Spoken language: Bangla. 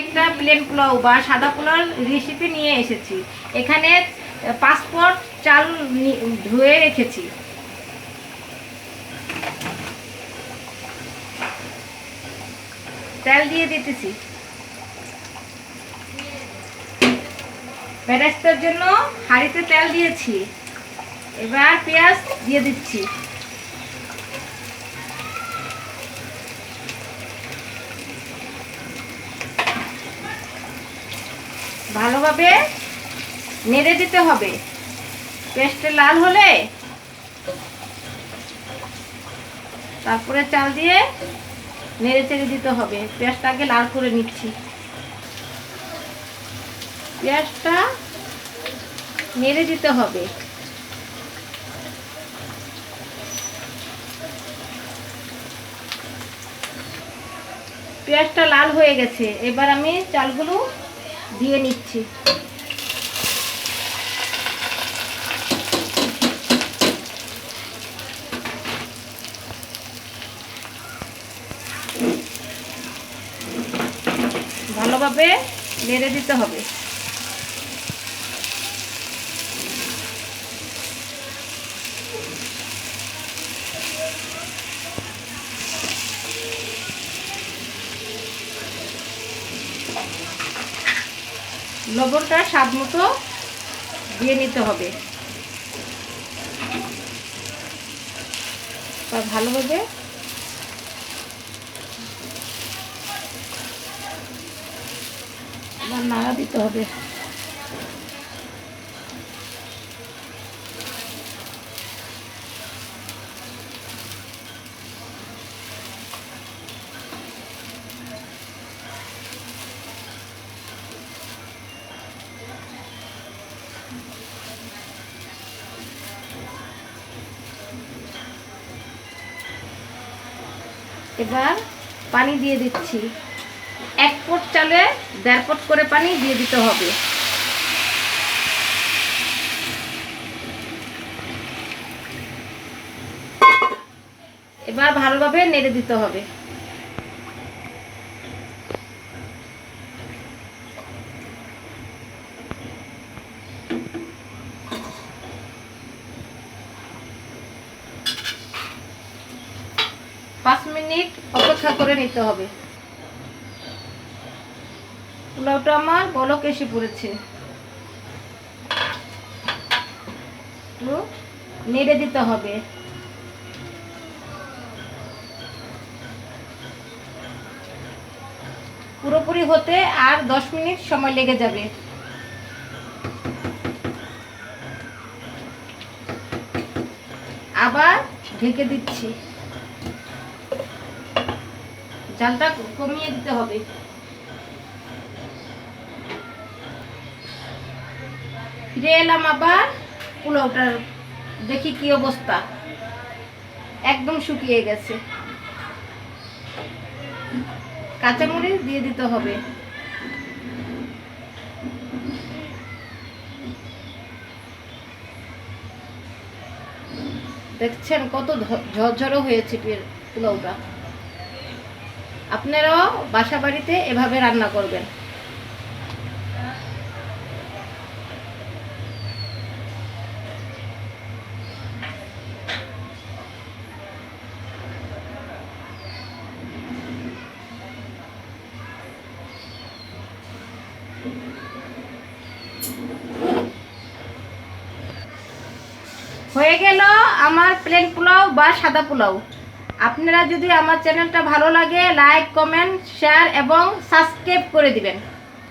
একটা প্লেন পোলাও বা সাদা পোলাওর রেসিপি নিয়ে এসেছি। এখানে পাসপোর্ট চাল ধুয়ে রেখেছি। তেল দিয়ে দিতেছি। বেরেস্তার জন্য হাঁড়িতে তেল দিয়েছি। এবার পেঁয়াজ দিয়ে দিচ্ছি। ভালোভাবে নেড়ে দিতে হবে। পেস্টে লাল হলে তারপরে চাল দিয়ে নেড়ে চেড়ে দিতে হবে। পেঁয়াজটা আগে লাল করে নিচ্ছি। পেঁয়াজটা নেড়ে দিতে হবে। পেঁয়াজটা লাল হয়ে গেছে। এবার আমি চালগুলো দিয়ে নিচ্ছি। ভালোভাবে নেড়ে দিতে হবে। লবণটা স্বাদ মতো দিয়ে নিতে হবে। ভালো ভালোভাবে আবার নাড়া দিতে হবে। এবার পানি দিয়ে দিচ্ছি। এক পট চালে দেড় পট করে পানি দিয়ে দিতে হবে। এবার ভালোভাবে নেড়ে দিতে হবে। পাঁচ মিনিট অপেক্ষা করে নিতে হবে। পোলাওটা আমার বলক এসে পড়েছে। একটু নেড়ে দিতে হবে। পুরোপুরি হতে আর দশ মিনিট সময় লেগে যাবে। আবার ঢেকে দিচ্ছি। জালটা কমিয়ে দিতে হবে। ফিরে এলাম আবার পোলাওটার, দেখি কি অবস্থা। একদম শুকিয়ে গেছে। কাঁচামরিচ দিয়ে দিতে হবে। দেখছেন কত ঝরঝরো হয়েছে পোলাওটা। আপনারাও বাসা বাড়িতে এভাবে রান্না করবেন। হয়ে গেল আমার প্লেন পোলাও বা সাদা পোলাও। আপনারা যদি আমার চ্যানেলটা ভালো লাগে লাইক কমেন্ট শেয়ার এবং সাবস্ক্রাইব করে দিবেন।